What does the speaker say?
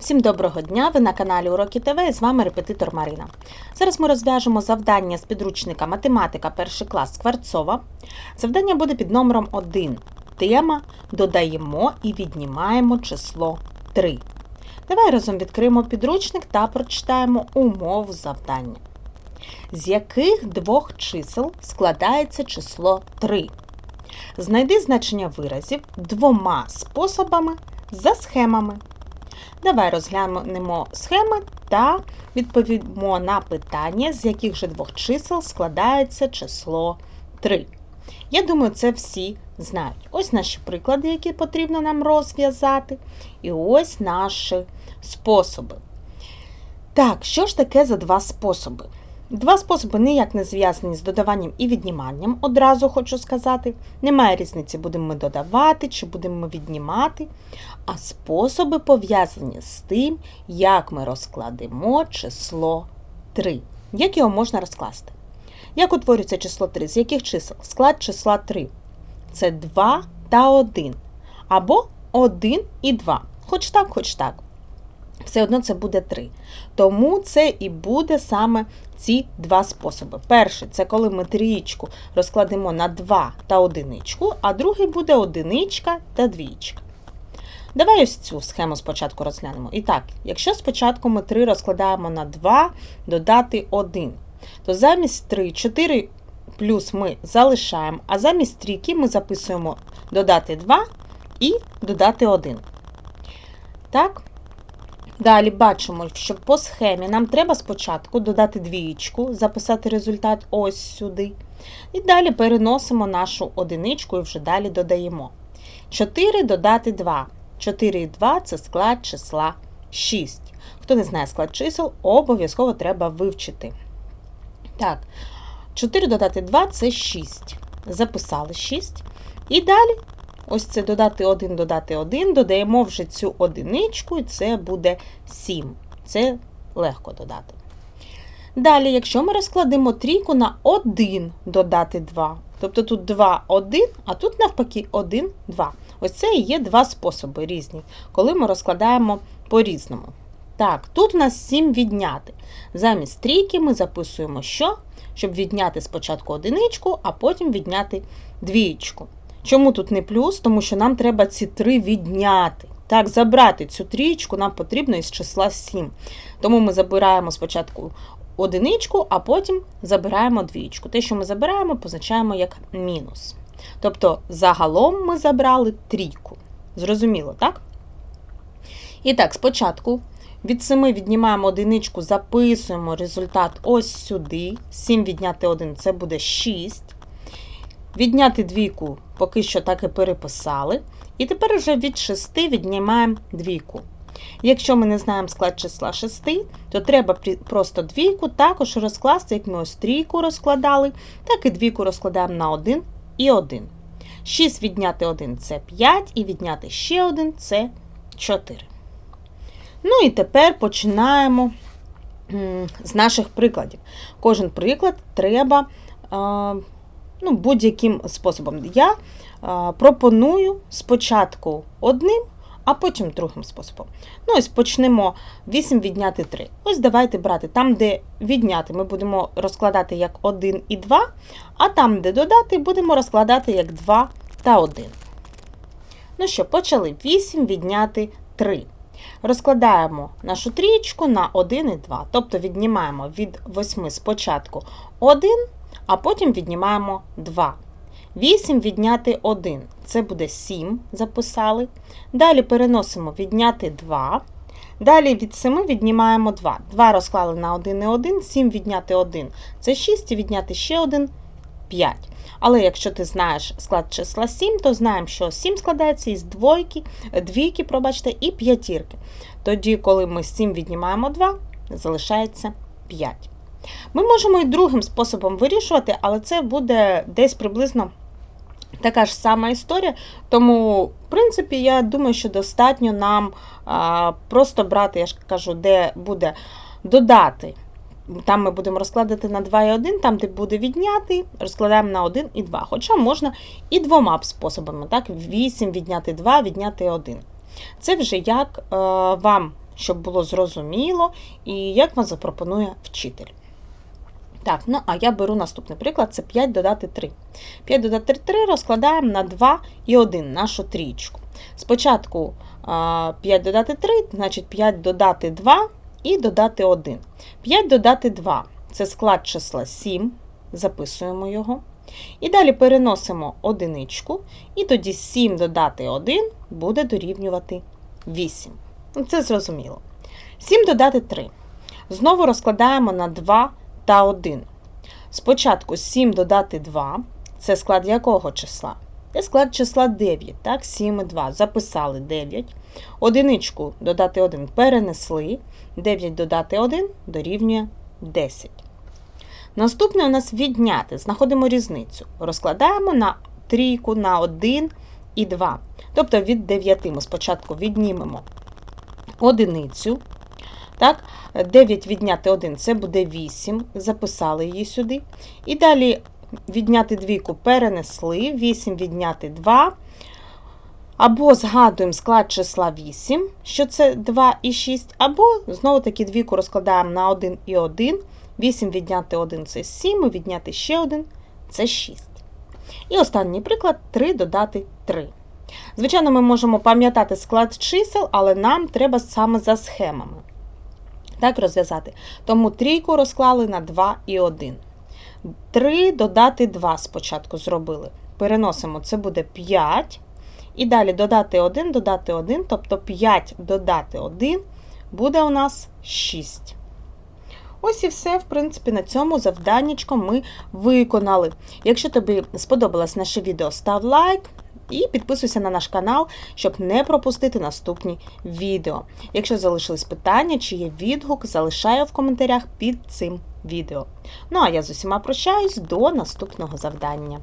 Всім доброго дня! Ви на каналі Уроки ТВ і з вами репетитор Марина. Зараз ми розв'яжемо завдання з підручника Математика 1 клас Скворцова. Завдання буде під номером 1. Тема Додаємо і віднімаємо число 3. Давай разом відкриємо підручник та прочитаємо умову завдання. З яких двох чисел складається число 3? Знайди значення виразів двома способами за схемами. Давай розглянемо схеми та відповімо на питання, з яких же двох чисел складається число 3. Я думаю, це всі знають. Ось наші приклади, які потрібно нам розв'язати, і ось наші способи. Так, що ж таке за два способи? Два способи ніяк не зв'язані з додаванням і відніманням, одразу хочу сказати. Немає різниці, будемо ми додавати чи будемо ми віднімати. А способи пов'язані з тим, як ми розкладемо число 3. Як його можна розкласти? Як утворюється число 3? З яких чисел? Склад числа 3. Це 2 та 1. Або 1 і 2. Хоч так, хоч так. Все одно це буде 3. Тому це і буде саме ці два способи. Перший це коли ми трієчку розкладемо на 2 та одиничку, а другий буде одиничка та двічка. Давай ось цю схему спочатку розглянемо. І так, якщо спочатку ми 3 розкладаємо на 2, додати 1, то замість 3, 4 плюс ми залишаємо, а замість трійки ми записуємо додати 2 і додати 1. Так? Далі бачимо, що по схемі нам треба спочатку додати двієчку, записати результат ось сюди. І далі переносимо нашу одиничку і вже далі додаємо. 4 додати 2. 4 і 2 це склад числа 6. Хто не знає склад чисел, обов'язково треба вивчити. Так, 4 додати 2 це 6. Записали 6. І далі Ось це додати 1, додати 1, додаємо вже цю одиничку, і це буде 7. Це легко додати. Далі, якщо ми розкладемо трійку на 1 додати 2, тобто тут 2, 1, а тут навпаки 1, 2. Ось це і є два способи різні, коли ми розкладаємо по-різному. Так, тут у нас 7 відняти. Замість трійки ми записуємо що? Щоб відняти спочатку одиничку, а потім відняти двієчку. Чому тут не плюс? Тому що нам треба ці три відняти. Так, забрати цю трієчку нам потрібно із числа 7. Тому ми забираємо спочатку одиничку, а потім забираємо двічку. Те, що ми забираємо, позначаємо як мінус. Тобто, загалом ми забрали трійку. Зрозуміло, так? І так, спочатку від 7 віднімаємо одиничку, записуємо результат ось сюди. 7 відняти 1 це буде 6. Відняти двійку поки що так і переписали. І тепер вже від 6 віднімаємо двійку. Якщо ми не знаємо склад числа 6, то треба просто двійку також розкласти, як ми ось трійку розкладали, так і двійку розкладаємо на 1 і 1. 6 відняти 1 це 5, і відняти ще 1 це 4. Ну і тепер починаємо з наших прикладів. Кожен приклад треба ну, будь-яким способом. Я а, пропоную спочатку одним, а потім другим способом. Ну, ось почнемо 8 відняти 3. Ось давайте брати там, де відняти, ми будемо розкладати як 1 і 2, а там, де додати, будемо розкладати як 2 та 1. Ну що, почали 8 відняти 3. Розкладаємо нашу трієчку на 1 і 2. Тобто віднімаємо від 8 спочатку 1 а потім віднімаємо 2. 8 відняти 1. Це буде 7, записали. Далі переносимо відняти 2. Далі від 7 віднімаємо 2. 2 розклали на 1 і 1, 7 відняти 1 це 6 і відняти ще 1 5. Але якщо ти знаєш склад числа 7, то знаємо, що 7 складається із двойки, двійки, пробачте, і п'ятірки. Тоді, коли ми 7 віднімаємо 2, залишається 5. Ми можемо і другим способом вирішувати, але це буде десь приблизно така ж сама історія. Тому, в принципі, я думаю, що достатньо нам а, просто брати, я ж кажу, де буде додати. Там ми будемо розкладати на 2 і 1, там, де буде відняти, розкладаємо на 1 і 2. Хоча можна і двома способами. так, 8 відняти 2, відняти 1. Це вже як е, вам щоб було зрозуміло і як вам запропонує вчитель. Так, ну а я беру наступний приклад: це 5 додати 3. 5 додати 3 розкладаємо на 2 і 1 нашу трієчку. Спочатку 5 додати 3, значить 5 додати 2 і додати 1. 5 додати 2 це склад числа 7, записуємо його. І далі переносимо одиничку, і тоді 7 додати 1 буде дорівнювати 8. Ну, Це зрозуміло. 7 додати 3. Знову розкладаємо на 2 та 1. Спочатку 7 додати 2 це склад якого числа? Це склад числа 9, так, 7 і 2. Записали 9. Одиничку додати 1 перенесли. 9 додати 1 дорівнює 10. Наступне у нас відняти. Знаходимо різницю. Розкладаємо на трійку на 1 і 2. Тобто від 9 ми спочатку віднімемо одиницю. Так, 9 відняти 1 це буде 8. Записали її сюди. І далі відняти двійку перенесли, 8 відняти 2. Або згадуємо склад числа 8, що це 2 і 6, або знову таки двійку розкладаємо на 1 і 1. 8 відняти 1 це 7, і відняти ще 1 це 6. І останній приклад 3 додати 3. Звичайно, ми можемо пам'ятати склад чисел, але нам треба саме за схемами. Так розв'язати. Тому трійку розклали на 2 і 1. 3 додати 2 спочатку зробили. Переносимо, це буде 5. І далі додати 1, додати 1, тобто 5 додати 1 буде у нас 6. Ось і все, в принципі, на цьому завданнячко ми виконали. Якщо тобі сподобалось наше відео, став лайк і підписуйся на наш канал, щоб не пропустити наступні відео. Якщо залишились питання чи є відгук, залишаю в коментарях під цим відео. Ну а я з усіма прощаюсь до наступного завдання.